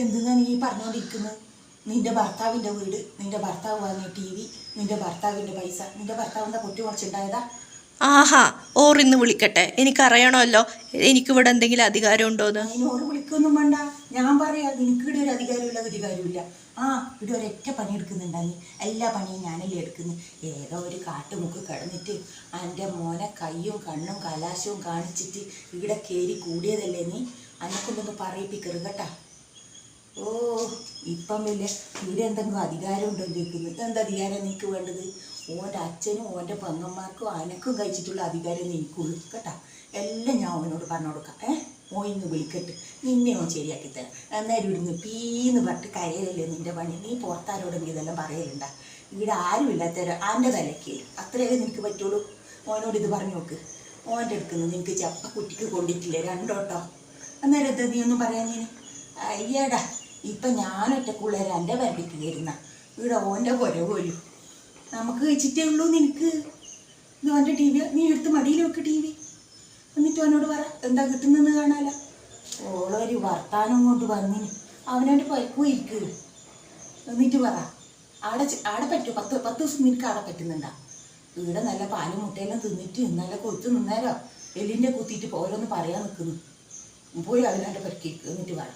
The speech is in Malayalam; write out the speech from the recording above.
എന്തിനാ നീ പറഞ്ഞോണ്ടിരിക്കുന്നത് നിന്റെ ഭർത്താവിന്റെ വീട് നിന്റെ ഭർത്താവ് വാങ്ങിയ ടി വി നിന്റെ ഭർത്താവിന്റെ പൈസ നിന്റെ ഭർത്താവിന്റെ പൊട്ടി കുറച്ചുണ്ടായതാ ആഹാ ഓറിന്ന് വിളിക്കട്ടെ. എനിക്കറിയണമല്ലോ എനിക്കിവിടെ എന്തെങ്കിലും അധികാരം ഉണ്ടോ എന്ന് അതിനോട് വിളിക്കൊന്നും വേണ്ട. ഞാൻ പറയാ നിനക്ക് ഇവിടെ ഒരു അധികാരമില്ല അധികാരമില്ല ആ ഇവിടെ ഒരൊറ്റ പണി എടുക്കുന്നുണ്ടായി എല്ലാ പണിയും ഞാനല്ലേ എടുക്കുന്നു. ഏതോ ഒരു കാട്ടുമുക്ക് കിടന്നിട്ട് എന്റെ മോനെ കയ്യും കണ്ണും കലാശവും കാണിച്ചിട്ട് ഇവിടെ കയറി കൂടിയതല്ലേ നീ? എന്നെ കൊണ്ടൊന്ന് പറയിപ്പിക്കരുത് കേട്ടാ. ഓ ഇപ്പം വലിയ ഇവിടെ എന്തെങ്കിലും അധികാരം ഉണ്ടോ ചോദിക്കുന്നത് എന്താ അധികാരം നിനക്ക് വേണ്ടത്? ഓന്റെ അച്ഛനും ഓന്റെ പെങ്ങന്മാർക്കും അനക്കും കഴിച്ചിട്ടുള്ള അധികാരം എനിക്കുള്ളൂ കേട്ടാ? എല്ലാം ഞാൻ അവനോട് പറഞ്ഞു കൊടുക്കാം. ഏ? മോയിന്ന് വിളിക്കട്ട്. നിന്നെ ഓൻ ശരിയാക്കി തരാം. അന്നേരം ഇവിടുന്ന് പീന്ന് പറഞ്ഞിട്ട് കരയല്ലേ നിന്റെ പണി? നീ പുറത്താരോടെങ്കിൽ ഇതെല്ലാം പറയലുണ്ടാ? ഇവിടെ ആരും ഇല്ലാത്തവരോ ആന്റെ തലയ്ക്ക് അത്രയൊക്കെ നിനക്ക് പറ്റുള്ളൂ? ഓനോട് ഇത് പറഞ്ഞു നോക്ക്. ഓന്റെ അടുക്കുന്നു നിനക്ക് ചപ്പ കുട്ടിക്ക് കൊണ്ടിട്ടില്ലേ രണ്ടോട്ടോ? അന്നേരം എന്താ നീ ഒന്നും പറയാൻ ഞാൻ അയ്യടാ ഇപ്പം ഞാൻ ഒറ്റക്കുള്ളവരെ എന്റെ വരടിക്ക് കയറുന്ന ഇവിടെ ഓന്റെ കുര പോലും. നമുക്ക് വെച്ചിട്ടേ ഉള്ളൂ നിനക്ക്. ഇത് ഓന്റെ ടി വി. നീ എടുത്ത് മടിയിൽ വെക്ക് ടി വി. എന്നിട്ട് അവനോട് പറ എന്താ കിട്ടുന്നെന്ന് കാണാല ഓളൊരു വർത്താനം കൊണ്ട് വന്നിന്. അവനോട് പരിക്കും പോയിക്ക് എന്നിട്ട് പറ ആടെ ആടെ പറ്റും? പത്ത് പത്ത് ദിവസം നിനക്ക് ആടെ പറ്റുന്നുണ്ടാ? ഇവിടെ നല്ല പാലും മുട്ടയെല്ലാം തിന്നിട്ട് നല്ല കൊത്ത് നിന്നാലോ? എല്ലിന്റെ കുത്തിയിട്ട് ഓരോന്ന് പറയാൻ നിൽക്കുന്നു പോയി അതിനായിട്ട് പരിക്കേക്ക് എന്നിട്ട് പറ.